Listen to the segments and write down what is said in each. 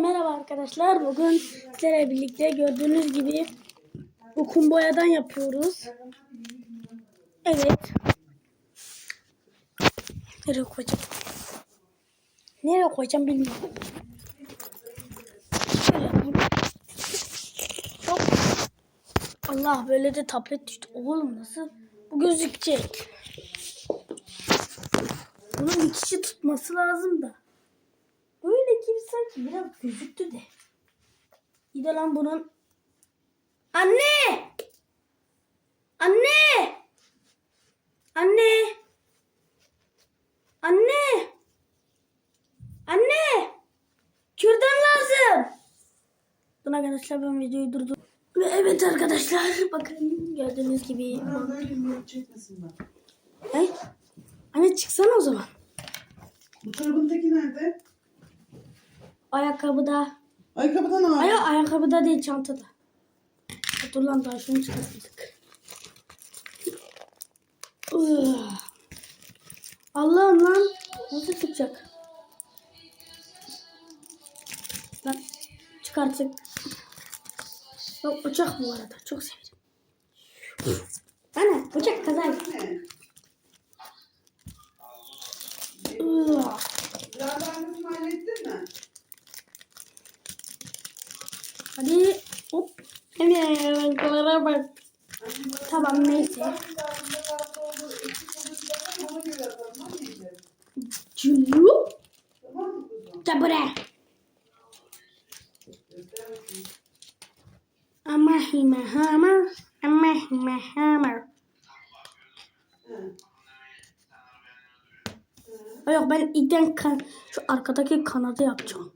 Merhaba arkadaşlar. Bugün sizlerle birlikte gördüğünüz gibi bu boyadan yapıyoruz. Evet. Nereye koyacağım? Nereye koyacağım bilmiyorum. Allah böyle de tablet düştü. Oğlum nasıl? Bu gözükecek. Bunun bir kişi tutması lazım da. Gibi sanki biraz gözüktü de. İyi de lan bunun. Anne! Anne! Anne! Anne! Anne! Kürdan lazım. Buna arkadaşlar ben videoyu durdum. Ve evet arkadaşlar bakın gördüğünüz gibi. Hey, anne çıksana o zaman. Bu çorabındaki nerede? Ayakkabıda. Ayakkabıdan al. Ay ayakkabıda değil çantada. Dur lan daha şunu çıkarttık. Ugh. Allah'ım lan. Nasıl çıkacak? Lan çıkarttık. Bak bıçak bu arada. Çok severim. Ana bıçak kazaydı. Ne? Ugh. Yağlarını hallettin mi? Hadi hop. Evet. bak. Tamam neyse. Cülü. Tamam mı kuzum? Tabure. Ama hime hammer. Ama hime hammer. Hı. Ay İlkten kan şu arkadaki kanadı yapacağım.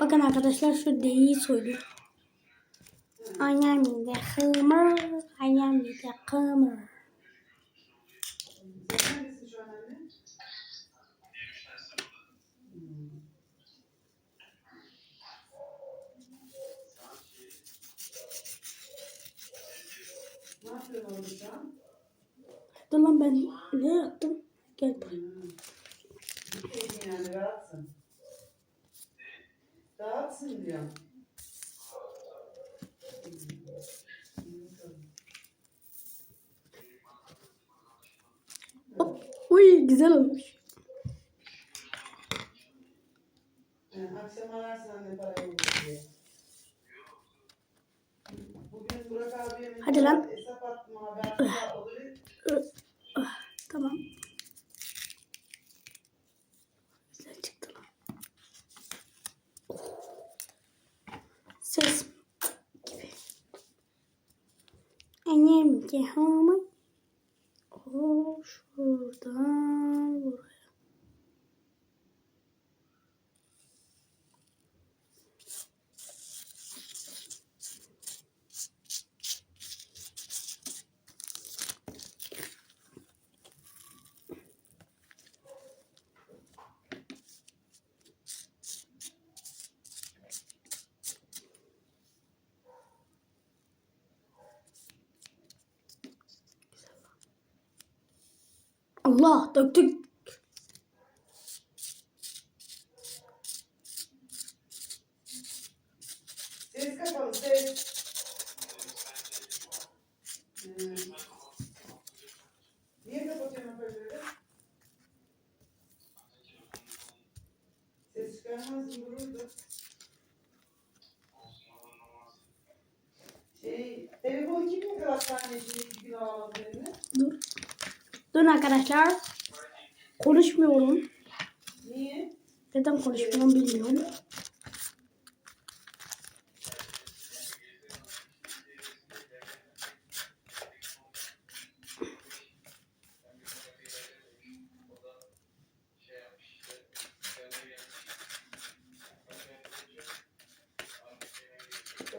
Bakın arkadaşlar şu D'yi söylüyor. An anne? Hmm. Ne yapıyorsun orada şu an? Dur lan ben ne yaptım? Gel buraya. Keyfin yani rahatsın. Rahatsın diyorum. Hop. Uy güzel olmuş. Yani akşam ararsan anne para diye. Bugün Burak abiye Hadi lan. hesap attım haber Tamam. Güzel çıktı lan. Oh. Ses gibi. Annem ki hamur. O şuradan buraya. Allah döktük. Ses kapalı ses. Hmm. Niye kapatıyorsun hoparlörü? Ses çıkarmazdım dururdu. Şey, telefonu kim yıkar hastaneye iki gün alamadı eline? Dur. Dur arkadaşlar. Konuşmuyorum. Niye? Neden konuşmuyorum bilmiyorum.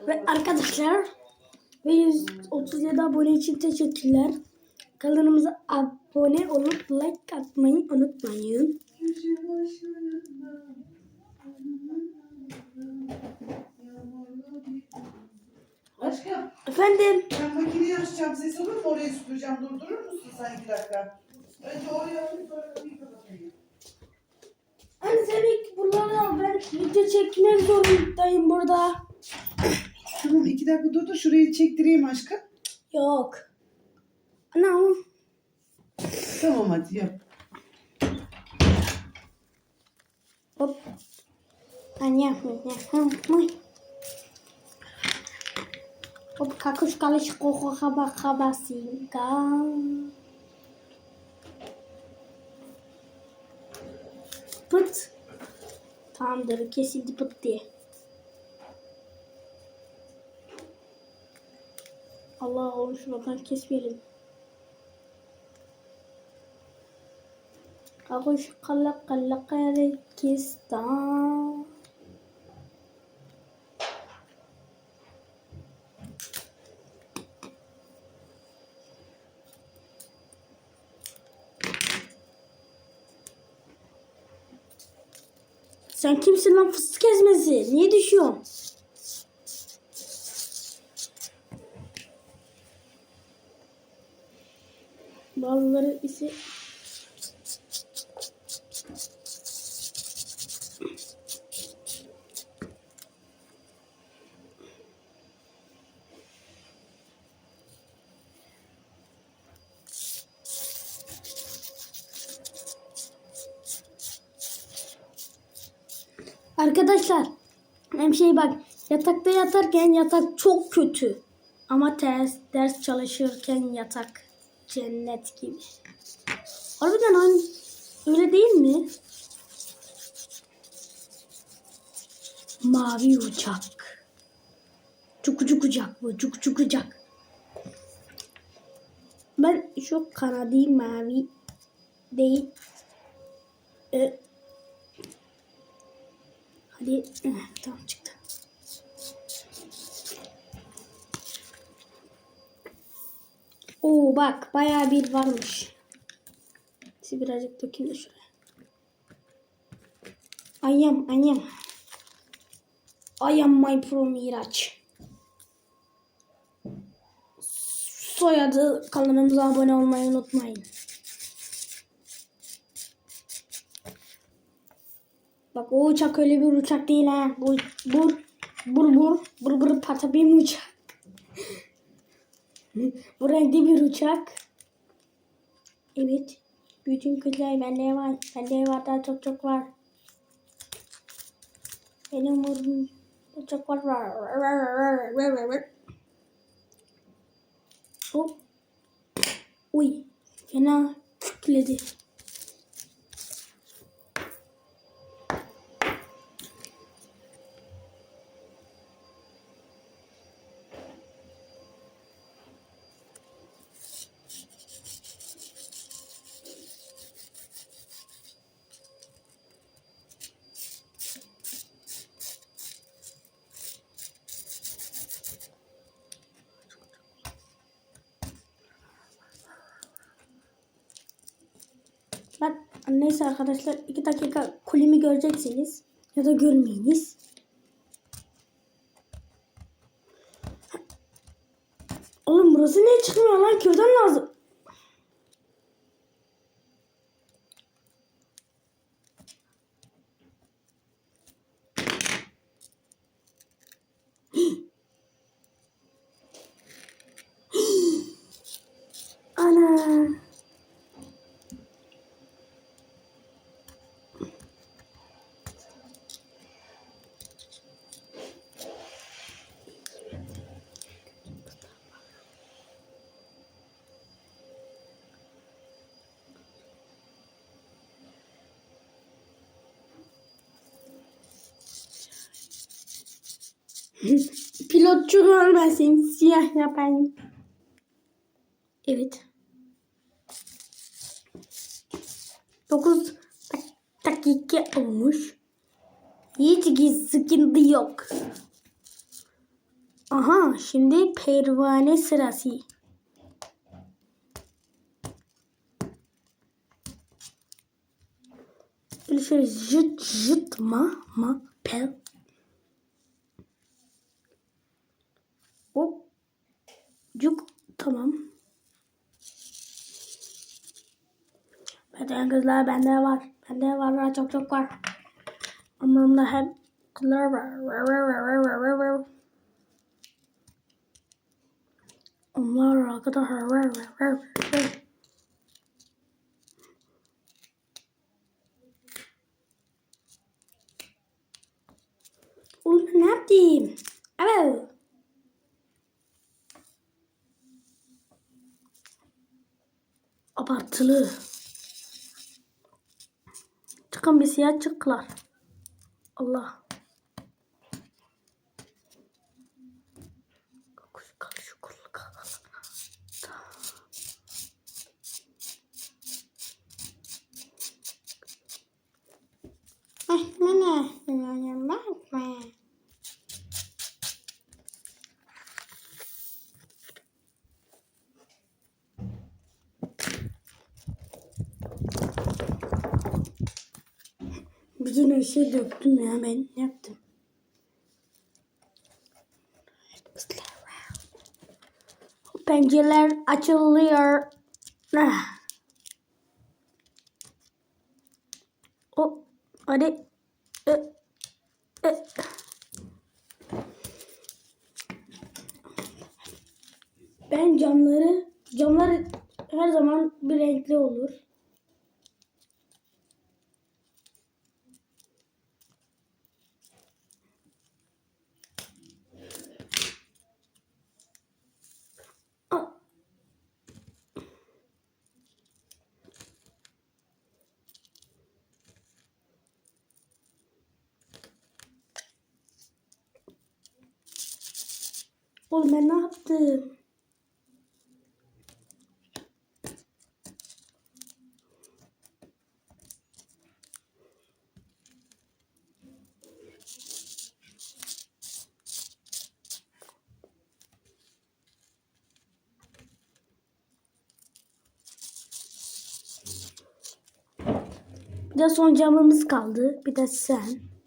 Ve arkadaşlar ve 137 abone için teşekkürler. Kanalımıza abone olup like atmayı unutmayın. Aşkım Efendim ben makineyi açacağım ses olur mu oraya süpüreceğim durdurur musun sen iki dakika? Önce oraya alayım sonra kapıyı kapatayım. Hani sen ilk bu Allah ben video çekmek zorundayım burada. Tamam iki dakika dur da şurayı çektireyim aşkım. Yok. Anam. Tamam hadi yap. Hop. Ben yapmayacağım. Hop kakuş kalış koku kaba kabasinga. Pıt. Tamamdır kesildi pıt diye. Allah oğlum şuradan kesmeyelim. Kakuş kala kala kare kestan. Sen kimsin lan fıstık ezmesi? Niye düşüyorsun? Bazıları ise yatarken yatak çok kötü. Ama ters, ders çalışırken yatak cennet gibi. Harbiden öyle değil mi? Mavi uçak. Çuku uçak bu. Çuku uçak. Ben şu kanadı mavi değil. E, Hadi eh, tamam çıktı. Oo bak bayağı bir varmış. Size birazcık dökeyim de şuraya. Ayam ayam. Ayam my pro Miraç. Soyadı kanalımıza abone olmayı unutmayın. Bak o uçak öyle bir uçak değil ha. Bu bur bur bur bur bur pata bir uçak. Bu renkli bir uçak. Evet. Bütün kızlar bende var. Bende var daha çok çok var. Benim burnum çok var. Hop. Uy. Fena kütledi. Neyse arkadaşlar iki dakika kulimi göreceksiniz ya da görmeyiniz. Oğlum burası niye çıkmıyor lan? Kürdan lazım. Ana. Pilotçu görmesin. Siyah yapayım. Evet. 9 dakika olmuş. Hiç sıkıntı yok. Aha şimdi pervane sırası. Şöyle jıt jıt ma ma pel. Hop. Cuk tamam. Benden kızlar bende var. Bende var var çok çok var. Umurumda hep kızlar var. Onlar arkadaşlar. Oğlum ben ne yaptım? Evet. Abartılı. Çıkın bir siyah çıktılar. Allah. Her şey döktüm ya ben ne yaptım? Pencereler açılıyor. Ah. O hadi. E, e. Ben camları camlar her zaman bir renkli olur. Aa, Oğlum ben ne yaptım? Bir de son camımız kaldı. Bir de sen.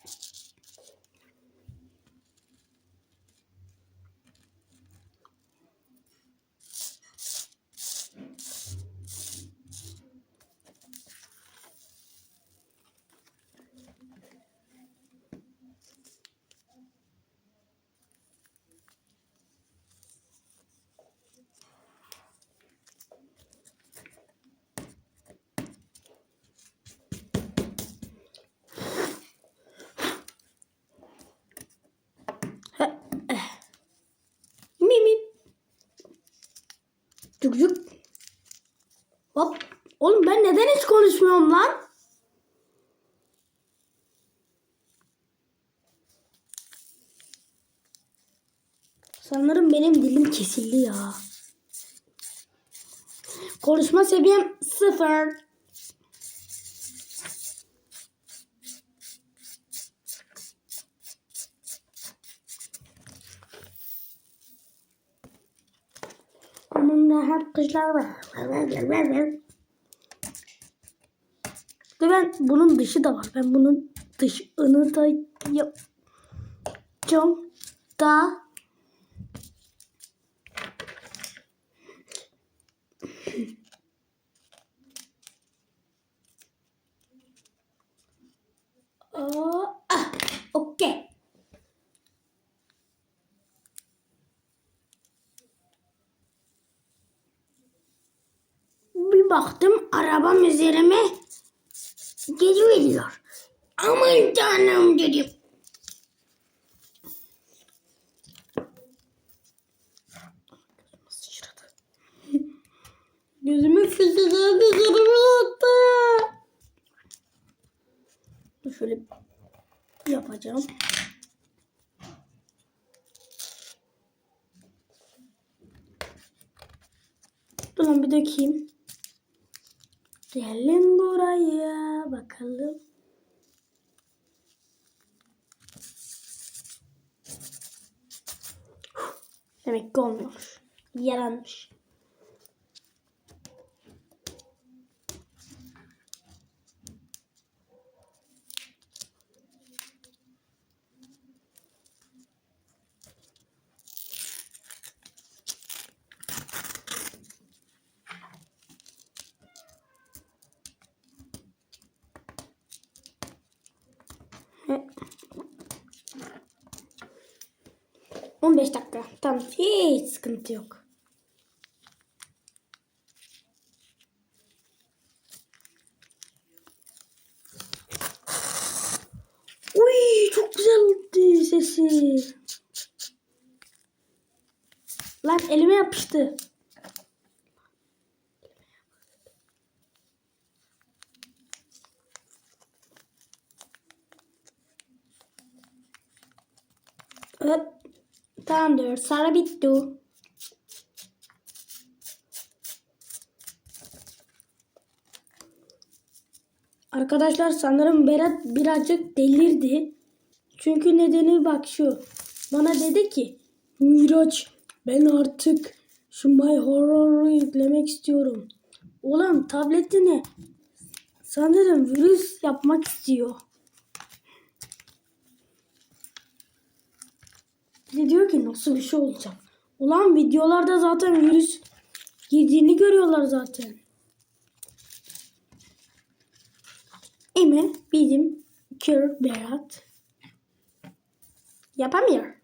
Cuk. Hop. Oğlum ben neden hiç konuşmuyorum lan? Sanırım benim dilim kesildi ya. Konuşma seviyem sıfır. Ve ben bunun dışı da var. Ben bunun dışını da yapacağım da baktım arabam üzerime geliyor. Aman tanrım dedim. Gözümü fısıldadı, gözümü attı. Şöyle yapacağım. Lan bir dökeyim. Gelin buraya bakalım. Demek ki olmuyormuş. Yaranmış. 15 dakika. Tamam hiç sıkıntı yok. Uy çok güzeldi sesi. Lan elime yapıştı. Tamamdır. Sarı bitti. Arkadaşlar sanırım Berat birazcık delirdi. Çünkü nedeni bak şu. Bana dedi ki Miraç ben artık şu My Horror'u yüklemek istiyorum. Ulan tabletine sanırım virüs yapmak istiyor. Bir diyor ki nasıl bir şey olacak. Ulan videolarda zaten virüs girdiğini görüyorlar zaten. Emi bizim kör Berat yapamıyor.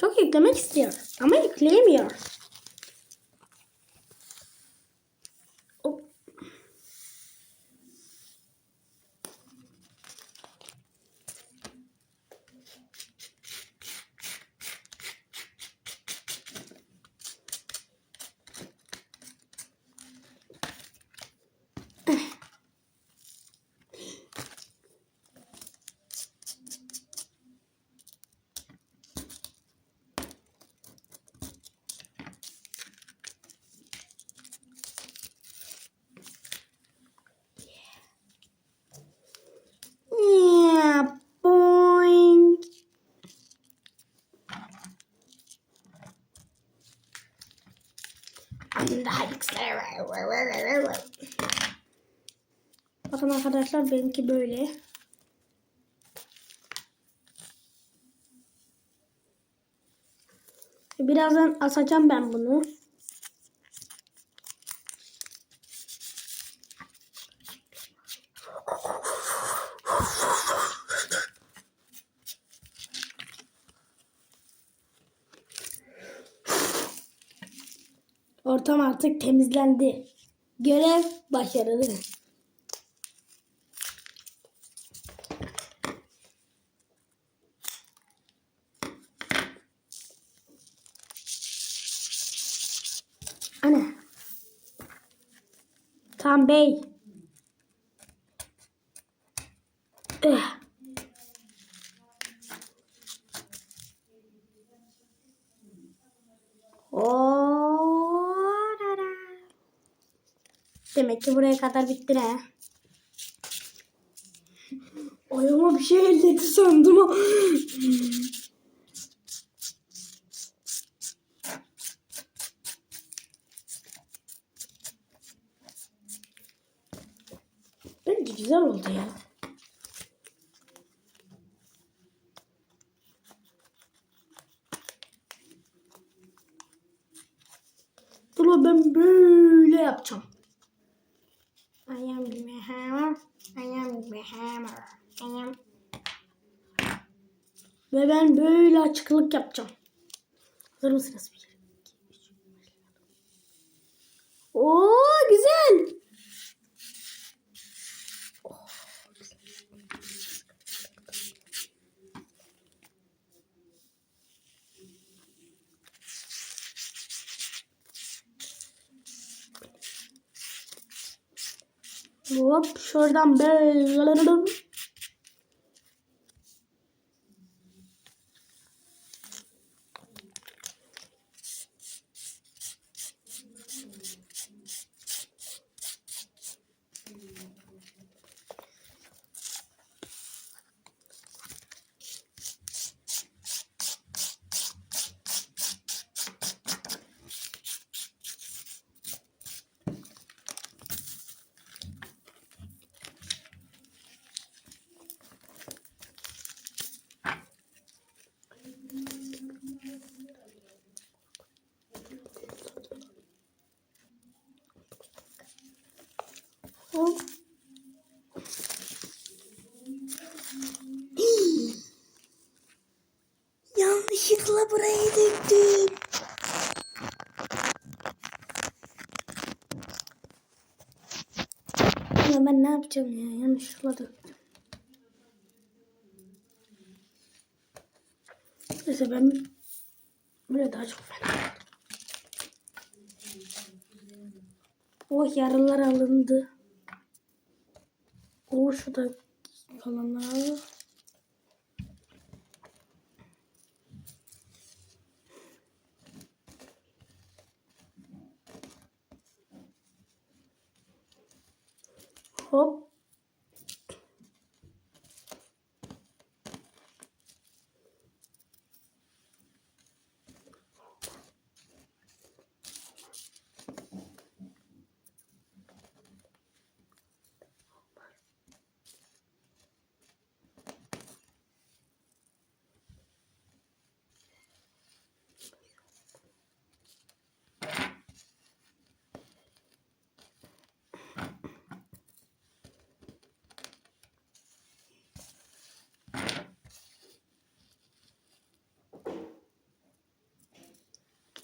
Çok yüklemek istiyor ama yükleyemiyor. Bakın arkadaşlar benimki böyle. Birazdan asacağım ben bunu. Ortam artık temizlendi. Görev başarılı. Ana. Tam bey. Eh. Orara. Demek buraya kadar bitti ne? Ayağıma bir şey elledi sandım. Bence güzel oldu ya. Dur lan ben böyle yapacağım. I am the hammer. I am the hammer. I am... Ben böyle açıklık yapacağım. Hazır mısınız? Oo güzel. Hop şuradan böyle. Yapacağım ya? Yanlışlıkla döktüm. Neyse ben böyle daha çok fena. Oh yaralar alındı. Oh şurada kalanlar. Hop.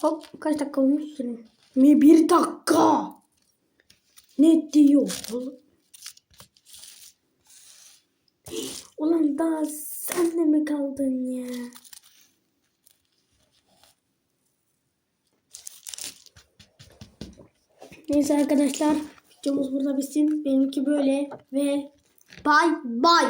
Hop kaç dakika olmuş senin? Mi bir dakika. Ne diyor? Ulan daha sen de mi kaldın ya? Neyse arkadaşlar videomuz burada bitsin. Benimki böyle ve bay bay.